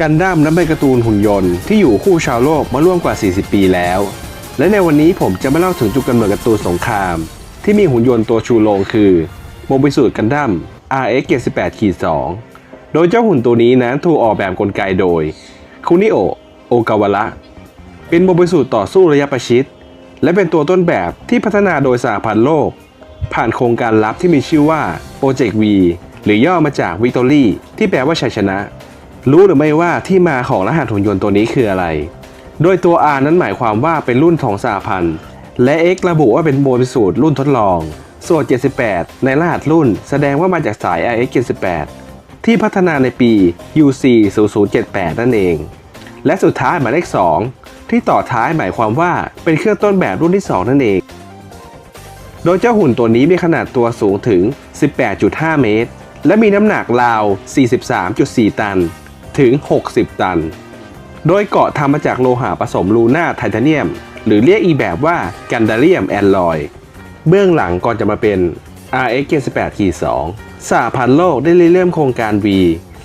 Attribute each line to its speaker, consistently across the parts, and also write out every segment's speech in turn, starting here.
Speaker 1: กันดั้มนั้นเป็นการ์ตูนหุ่นยนต์ที่อยู่คู่ชาวโลกมาร่วมกว่า 40 ปีแล้ว และในวันนี้ผมจะมาเล่าถึงจุดกำเนิดการ์ตูนสงคราม ที่มีหุ่นยนต์ตัวชูโรงคือโมบิสูดกันดั้ม RX 78 2 โดยเจ้าหุ่นตัวนี้นั้นถูกออกแบบกลไกโดยคุนิโอโอกาวาระ เป็นโมบิสูตต่อสู้ระยะประชิด และเป็นตัวต้นแบบที่พัฒนาโดยสหพันธ์โลก ผ่านโครงการลับที่มีชื่อว่า Project V หรือย่อมาจาก Victory ที่แปลว่าชัยชนะ รู้หรือไม่ว่าที่มาของรหัสหุ่นยนต์ตัวนี้คืออะไร โดยตัว R นั้นหมายความว่าเป็นรุ่นของสหพันธ์และ X ระบุว่าเป็นโมบิสูตรรุ่นทดลอง ส่วน 78 ในรหัสรุ่นแสดงว่ามาจากสาย RX 78 ที่พัฒนาในปี UC 0078 นั่นเอง และสุดท้ายหมายเลข 2 ที่ต่อท้ายหมายความว่าเป็นเครื่องต้นแบบรุ่นที่ 2 นั่นเอง โดยเจ้าหุ่นตัวนี้มีขนาดตัวสูงถึง 18.5 เมตร และมีน้ำหนักราว 43.4 ตัน ถึง 60 ตัน โดยเกาะทำมาจากโลหะผสมลูน่าไทเทเนียม หรือเรียกอีแบบว่ากันดาเลียมแอนลอย เบื้องหลังก่อนจะมาเป็น RX 78 2สหพันธ์โลกได้เริ่มโครงการ V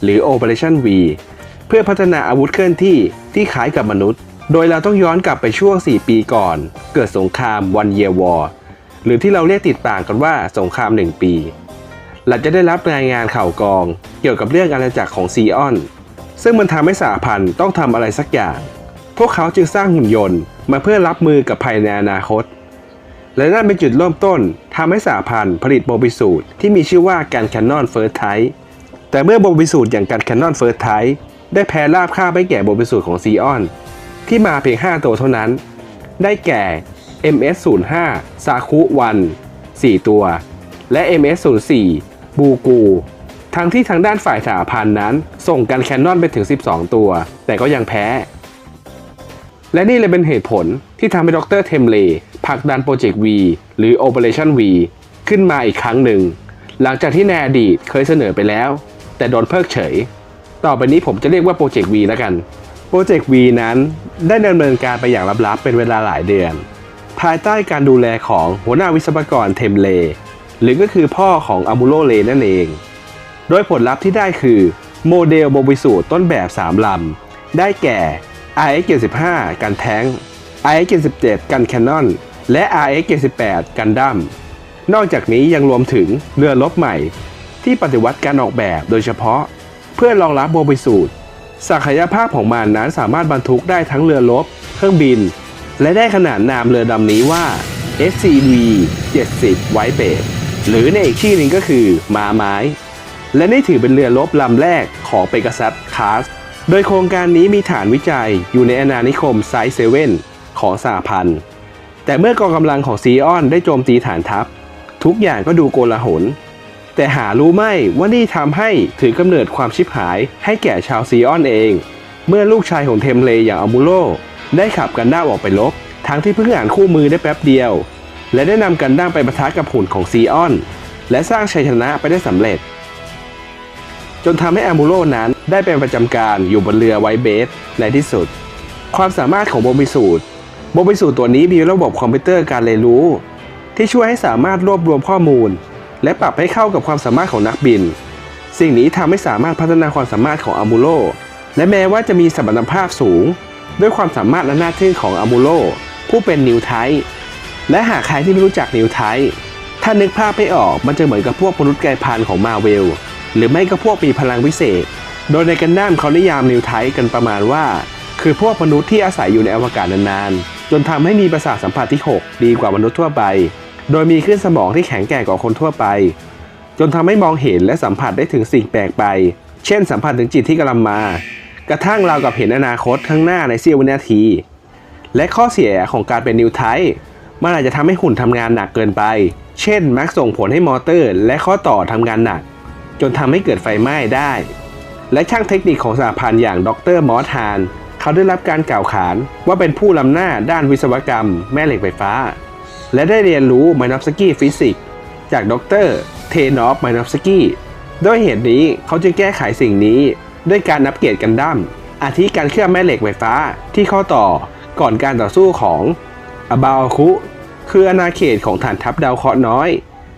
Speaker 1: หรือ Operation V เพื่อพัฒนาอาวุธเคลื่อนที่ที่คล้ายกับมนุษย์ โดยเราต้องย้อนกลับไปช่วง 4 ปีก่อน เกิดสงคราม One Year War หรือที่เราเรียกติดปากกันว่าสงคราม 1 ปี หลังจะได้รับรายงานข่าวกรอง เกี่ยวกับเรื่องอาณาจักรของซีออน ซึ่งมันทำให้สหพันธ์ต้องทำอะไรสักอย่าง พวกเขาจึงสร้างหุ่นยนต์มาเพื่อรับมือกับภัยในอนาคต และนั่นเป็นจุดเริ่มต้นทำให้สหพันธ์ผลิตโมบิสูตรที่มีชื่อว่าการแคนนอนเฟิร์สไทแต่เมื่อโมบิสูตรอย่างการแคนนอนเฟิร์สไทได้แพ้ราบคาบไปแก่โมบิสูตรของซีออน ที่มาเพียง 5 ตัวเท่านั้น ได้แก่ MS05 ซาคุวัน4ตัว และ MS04 บูกู ทั้งที่ทางด้านฝ่ายสหพันธ์นั้น ส่งกันแคนนอนไปถึง 12 ตัว แต่ก็ยังแพ้ และนี่เลยเป็นเหตุผลที่ทำให้ดรเทมเลผลักดันโปรเจกต์ V หรือ Operation V ขึ้นมาอีกครั้งหนึ่ง หลังจากที่ในอดีตเคยเสนอไปแล้ว แต่โดนเพิกเฉย ต่อไปนี้ผมจะเรียกว่าโปรเจกต์ V แล้วกันโปรเจกต์ V นั้นได้ดำเนินการไปอย่างลับๆ เป็นเวลาหลายเดือน ภายใต้การดูแลของหัวหน้าวิศวกรเทมเลหรือก็คือพ่อของอามูโลเลนั่นเอง โดยผลลัพธ์ที่ได้คือโมเดลโมบิสูต้นแบบ 3 ลำ ได้แก่ RX 75กันแท้ง RX 77กันแคนนอน และ RX 78กันดั้มนอกจากนี้ยังรวมถึงเรือรบใหม่ ที่ปฏิวัติการออกแบบโดยเฉพาะ เพื่อรองรับโมบิสูตรศักยภาพของมันนั้นสามารถบรรทุกได้ทั้งเรือรบ เครื่องบิน และได้ขนานนามเรือดำนี้ว่า SCV 70ไวเบดหรือในอีกชื่อหนึ่งก็คือมาไม้ และนี่ถือเป็นเรือรบลำแรกของเปกัซัสคาสโดยโครงการนี้มีฐานวิจัยอยู่ในอาณานิคมไซเซเว่นของสหพันธ์ แต่เมื่อกองกำลังของซีออนได้โจมตีฐานทัพ ทุกอย่างก็ดูโกลาหล แต่หารู้ไหมว่านี่ทำให้ถือกำเนิดความชิบหายให้แก่ชาวซีออนเอง เมื่อลูกชายของเทมเลอย่างอามูโลได้ขับกันด้าออกไปลบ ทั้งที่เพิ่งอ่านคู่มือได้แป๊บเดียว และได้นำกันด้าไปประทะกับหุ่นของซีออน และสร้างชัยชนะไปได้สำเร็จ จนทำให้อมูโลนั้นได้เป็นประจำการอยู่บนเรือไวเบสในที่สุด ความสามารถของโบมิสูตรโบมิสูตรตัวนี้มีระบบคอมพิวเตอร์การเรียนรู้ ที่ช่วยให้สามารถรวบรวมข้อมูล และปรับให้เข้ากับความสามารถของนักบิน สิ่งนี้ทำให้สามารถพัฒนาความสามารถของอามูโลและแม้ว่าจะมีสมรรถภาพสูง ด้วยความสามารถและหน้าที่ของอามูโลผู้เป็นนิวไทและหากใครที่ไม่รู้จักนิวไทถ้านึกภาพไม่ออกมันจะเหมือนกับพวกมนุษย์ไกลพันของมาเวล หรือไม่ก็พวกมีพลังวิเศษ โดยในกันดั้มเขานิยามนิวไทกันประมาณว่า คือพวกมนุษย์ที่อาศัยอยู่ในอวกาศนานๆ จนทำให้มีประสาทสัมผัสที่ 6 ดีกว่ามนุษย์ทั่วไป โดยมีขึ้นสมองที่แข็งแกร่งกว่าคนทั่วไป จนทำให้มองเห็นและสัมผัสได้ถึงสิ่งแปลกไป เช่น สัมผัสถึงจิตที่กำลังมา กระทั่งเราวกับเห็นอนาคตข้างหน้าในเสี้ยววินาที และข้อเสียของการเป็นนิวไทมันอาจจะทำให้หุ่นทำงานหนักเกินไป เช่น มักส่งผลให้มอเตอร์ และข้อต่อทำงานหนัก จนทำให้เกิดไฟไหม้ได้ และช่างเทคนิคของสหพันธ์อย่างดรมอสฮานเขาได้รับการกล่าวขานว่าเป็นผู้ล้ำหน้าด้านวิศวกรรม แม่เหล็กไฟฟ้า และได้เรียนรู้ไมนอฟสกี้ฟิสิกส์จากดรเทนอฟไมนอฟสกี้ด้วยเหตุนี้เขาจึงแก้ไขสิ่งนี้ด้วยการนับเกรดกันดั้มอาทิการเคลื่อบแม่เหล็กไฟฟ้าที่ข้อต่อก่อนการต่อสู้ของอบาคุ คืออาณาเขตของฐานทัพดาวเคราะห์น้อย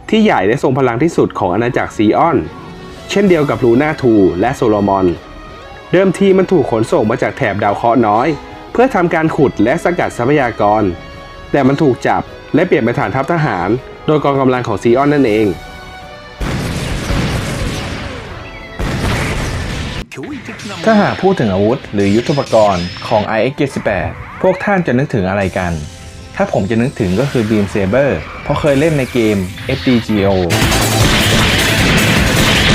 Speaker 1: ที่ใหญ่และทรงพลังที่สุดของอาณาจักรซีออน เช่นเดียวกับลูน่าทูและโซโลมอน
Speaker 2: เดิมทีมันถูกขนส่งมาจากแถบดาวเคราะห์น้อย เพื่อทำการขุดและสกัดทรัพยากร แต่มันถูกจับและเปลี่ยนเป็นฐานทัพทหาร โดยกองกำลังของซีออนนั่นเอง
Speaker 1: ถ้าหากพูดถึงอาวุธหรือยุทธปกรณ์ของ IX-78 พวกท่านจะนึกถึงอะไรกัน ถ้าผมจะนึกถึงก็คือ Beam Saber เพราะเคยเล่นในเกม FDGO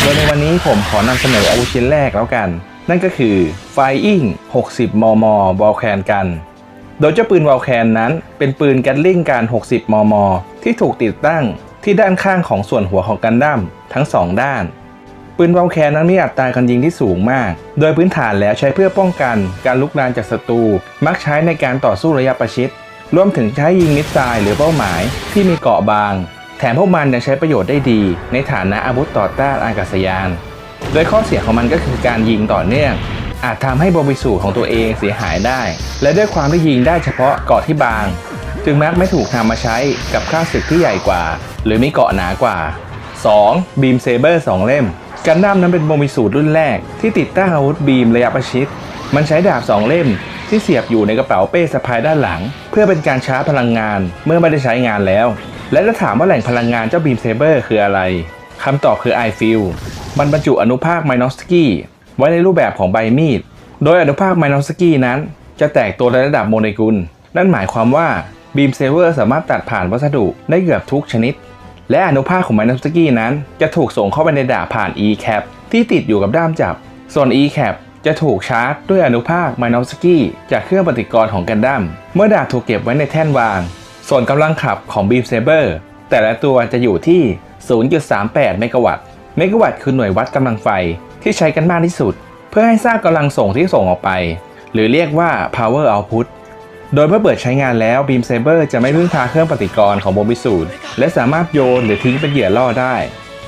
Speaker 1: โดยในวันนี้ผมขอนำเสนออาวุธชิ้นแรกแล้วกัน นั่นก็คือ Flying 60 มม w a l c a n กัน โดยเจ้าปืนวอลแคนนั้นเป็นปืนแกลลิงการ 60 มม ที่ถูกติดตั้งที่ด้านข้างของส่วนหัวของกันดั้มทั้งสองด้าน ปืนวอลแคนนั้นมีอัตราการยิงที่สูงมาก โดยพื้นฐานแล้วใช้เพื่อป้องกันการลุกลามจากศัตรูมักใช้ในการต่อสู้ระยะประชิดรวมถึงใช้ยิงมิสไซล์หรือเป้าหมายที่มีเกาะบาง แถมพวกมันยังใช้ประโยชน์ได้ดี ในฐานะอาวุธต่อต้านอากาศยาน โดยข้อเสียของมันก็คือการยิงต่อเนื่อง อาจทำให้บอมบิสูของตัวเองเสียหายได้ และด้วยความที่ยิงได้เฉพาะเกาะที่บาง จึงมักไม่ถูกนำมาใช้กับข้าศึกที่ใหญ่กว่า หรือมีเกาะหนากว่า 2. บีมเซเบอร์2เล่มกันดั้มนั้นเป็นบอมบิสูรุ่นแรกที่ติดตั้งอาวุธบีมระยะประชิด มันใช้ดาบ 2 เล่มที่เสียบอยู่ในกระเป๋าเป้สะพายด้านหลัง เพื่อเป็นการชาร์จพลังงานเมื่อไม่ได้ใช้งานแล้ว และถ้าถามว่าแหล่งพลังงานเจ้าบีมเซเบอร์คืออะไรคำตอบคือไอฟิลมันบรรจุอนุภาคไมนอสกี้ไว้ในรูปแบบของใบมีด โดยอนุภาคไมนอสกี้นั้น จะแตกตัวในระดับโมเลกุล นั่นหมายความว่าบีมเซเวอร์สามารถตัดผ่านวัสดุได้เกือบทุกชนิด และอนุภาคของไมนอสกี้นั้น จะถูกส่งเข้าไปในดาบผ่าน E-cap ที่ติดอยู่กับด้ามจับ ส่วน E-cap จะถูกชาร์จด้วยอนุภาคไมนอสกี้จากเครื่องปฏิกรณ์ของกันดั้มเมื่อดาบถูกเก็บไว้ในแท่นวาง ส่วนกำลังขับของบีมเซเบอร์แต่ละตัวจะอยู่ที่ 0.38 เมกะวัตต์ เมกะวัตต์คือหน่วยวัดกำลังไฟที่ใช้กันมากที่สุด เพื่อให้ทราบกำลังส่งที่ส่งออกไป หรือเรียกว่า power output โดยเมื่อเปิดใช้งานแล้ว Beam Saber จะไม่พึ่งพาเครื่องปฏิกรณ์ของโมบิสูดและสามารถโยนหรือทิ้งเป็นเหยื่อล่อได้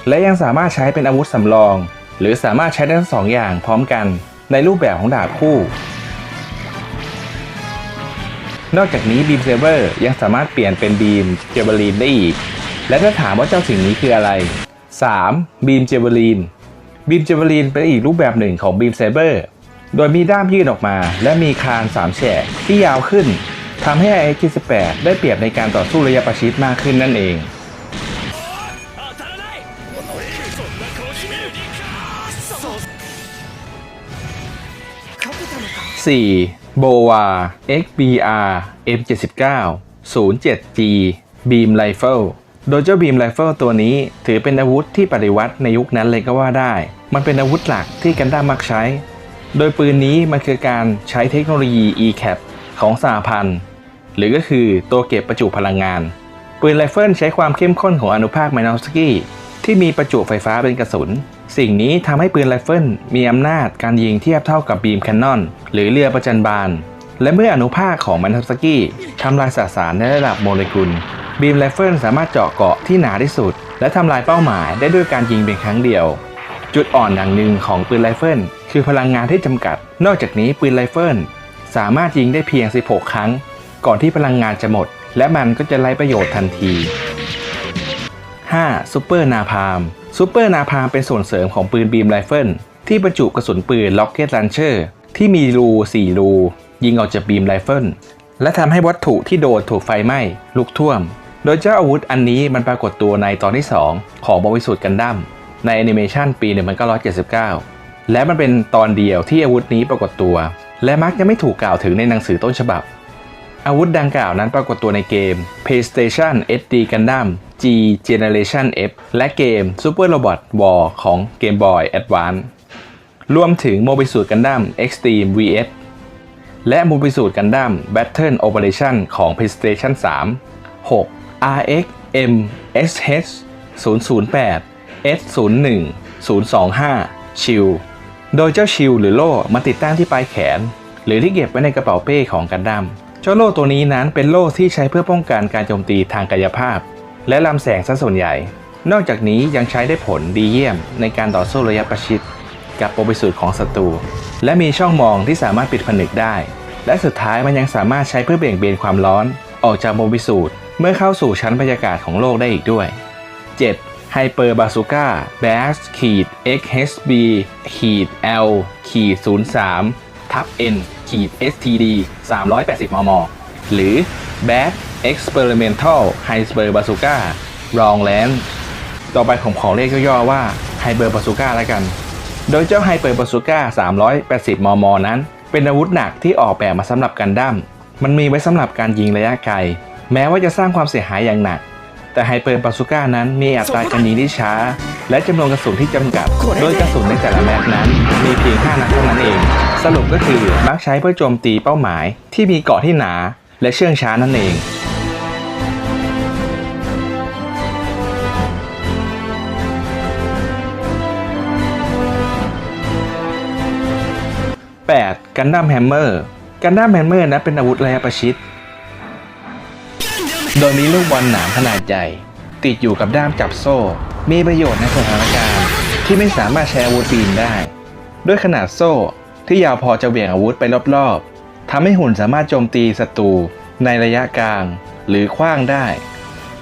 Speaker 1: และยังสามารถใช้เป็นอาวุธสำรอง หรือสามารถใช้ได้ทั้งสองอย่างพร้อมกันในรูปแบบของดาบคู่ นอกจากนี้ Beam Saber ยังสามารถเปลี่ยนเป็น Beam Javelin ได้อีก และถ้าถามว่าเจ้าสิ่งนี้คืออะไร 3. Beam Javelin Beam Javelin เป็นอีกรูปแบบหนึ่งของ Beam Saber โดยมีด้ามยื่นออกมา และมีคานสามแฉกที่ยาวขึ้นทำให้ IX-78 ได้เปรียบในการต่อสู้ระยะประชิดมากขึ้นนั่นเอง 4. b o w a XBR M79 07G Beam Rifle โดยเจ้า Beam Rifle ตัวนี้ถือเป็นอาวุธที่ปฏิวัติในยุคนั้นเลยก็ว่าได้ มันเป็นอาวุธหลักที่กันดั้มมักใช้ โดยปืนนี้มันคือการใช้เทคโนโลยี E-cap ของสหพันธ์ หรือก็คือตัวเก็บประจุพลังงาน ปืนไรเฟิลใช้ความเข้มข้นของอนุภาคไมนอสกี้ที่มีประจุไฟฟ้าเป็นกระสุน สิ่งนี้ทำให้ปืนไรเฟิลมีอำนาจการยิงเทียบเท่ากับบีมแคนนอนหรือเรือประจันบาน และเมื่ออนุภาคของไมนอสกี้ทำลายสสารในระดับโมเลกุล บีมไรเฟิลสามารถเจาะเกาะที่หนาที่สุด และทำลายเป้าหมายได้ด้วยการยิงเป็นครั้งเดียว จุดอ่อนอย่างหนึ่งของปืนไรเฟิลคือพลังงานที่จำกัด นอกจากนี้ปืนไรเฟิลสามารถยิงได้เพียง 16 ครั้ง ก่อนที่พลังงานจะหมด และมันก็จะไร้ประโยชน์ทันที 5. ซูเปอร์นาพาม ซูเปอร์นาพามเป็นส่วนเสริมของปืนบีมไรเฟิลที่บรรจุกระสุนปืนล็อกเก็ตลันเชอร์ที่มีรู 4 รู ยิงออกจากบีมไรเฟิลและทำให้วัตถุที่โดนถูกไฟไหม้ลุกท่วม โดยเจ้าอาวุธอันนี้มันปรากฏตัวในตอนที่ 2 ของบริสุทธิ์กันดั้มในแอนิเมชันปี 1979 และมันเป็นตอนเดียวที่อาวุธนี้ปรากฏตัว และมักจะไม่ถูกกล่าวถึงในหนังสือต้นฉบับ อาวุธดังกล่าวนั้นปรากฏตัวในเกม PlayStation SD Gundam G Generation F และเกม Super Robot War ของ Game Boy Advance รวมถึงโมบิสูดกันดั้ม Extreme VS และโมบิสูดกันดั้ม Battle Operation ของ PlayStation 3 6. RX M SH 008 S 0 1 025 ชิลโดยเจ้าชิลหรือโล่มาติดตั้งที่ปลายแขน หรือที่เก็บไว้ในกระเป๋าเป้ของกันดั้ม เจ้าโล่ตัวนี้นั้นเป็นโล่ที่ใช้เพื่อป้องกันการโจมตีทางกายภาพ และลำแสงซะส่วนใหญ่ นอกจากนี้ยังใช้ได้ผลดีเยี่ยมในการต่อสู้ระยะประชิด กับโปรบิสูตรของศัตรูและมีช่องมองที่สามารถปิดผนึกได้ และสุดท้ายมันยังสามารถใช้เพื่อเบี่ยงเบนความร้อน ออกจากโมบิสูตรเมื่อเข้าสู่ชั้นบรรยากาศของโลกได้อีกด้วย 7. Hyper Bazooka Bash ขีด XHB ขีด L ขีด 03 ทับ N ขีด STD 380 มม หรือ Bash Experimental Hyper Bazooka Long Range ต่อไปผมขอเรียกย่อๆว่า Hyper Bazooka แล้วกัน โดยเจ้า Hyper Bazooka 380 มม นั้น เป็นอาวุธหนักที่ออกแบบมาสำหรับกันดั้ม มันมีไว้สำหรับการยิงระยะไกล แม้ว่าจะสร้างความเสียหายอย่างหนัก แต่ไฮเปอร์บาซูก้านั้นมีอัตราการยิงที่ช้า และจำนวนกระสุนที่จำกัด โดยกระสุนในแต่ละแม็กนั้น มีเพียง 5 นัดเท่านั้นเอง สรุปก็คือมักใช้เพื่อโจมตีเป้าหมายที่มีเกราะที่หนา และเชื่องช้านั่นเอง 8. กันดั้มแฮมเมอร์กันดั้มแฮมเมอร์นั้นเป็นอาวุธระยะประชิด โดยมีลูกบอลหนามขนาดใหญ่ ติดอยู่กับด้ามจับโซ่ มีประโยชน์ในสถานการณ์ ที่ไม่สามารถใช้อาวุธปีนได้ ด้วยขนาดโซ่ที่ยาวพอจะเหวี่ยงอาวุธไปรอบๆทำให้หุ่นสามารถโจมตีศัตรูในระยะกลาง หรือขว้างได้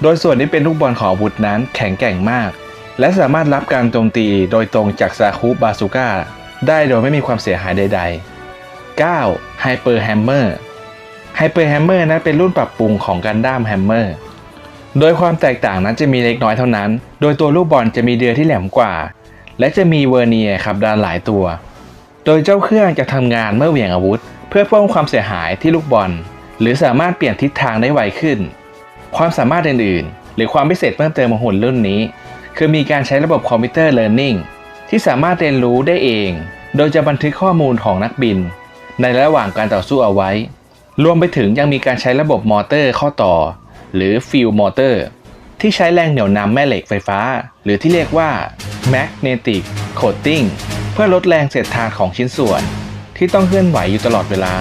Speaker 1: โดยส่วนที่เป็นลูกบอลของอาวุธนั้นแข็งแกร่งมาก และสามารถรับการโจมตีโดยตรงจากซาคุบาซูก้าได้โดยไม่มีความเสียหายใด ๆ 9. Hyper Hammer Hyper Hammer นั้นเป็นรุ่นปรับปรุงของกัน โดยความแตกต่างนั้นจะมีเล็กน้อยเท่านั้น โดยตัวลูกบอลจะมีเดือยที่แหลมกว่า และจะมีเวอร์เนียร์ขับดานหลายตัว โดยเจ้าเครื่องจะทำงานเมื่อเหวี่ยงอาวุธ เพื่อเพิ่มความเสียหายที่ลูกบอล หรือสามารถเปลี่ยนทิศทางได้ไวขึ้น ความสามารถอื่นๆ หรือความพิเศษเพิ่มเติมของหุ่นรุ่นนี้ คือมีการใช้ระบบคอมพิวเตอร์เลิร์นนิ่งที่สามารถเรียนรู้ได้เอง โดยจะบันทึกข้อมูลของนักบิน ในระหว่างการต่อสู้เอาไว้ รวมไปถึงยังมีการใช้ระบบมอเตอร์ข้อต่อ หรือฟิลมอเตอร์ที่ใช้แรงเหนี่ยวนำแม่เหล็กไฟฟ้า หรือที่เรียกว่า magnetic coating เพื่อลดแรงเสียดทานของชิ้นส่วน ที่ต้องเคลื่อนไหวอยู่ตลอดเวลา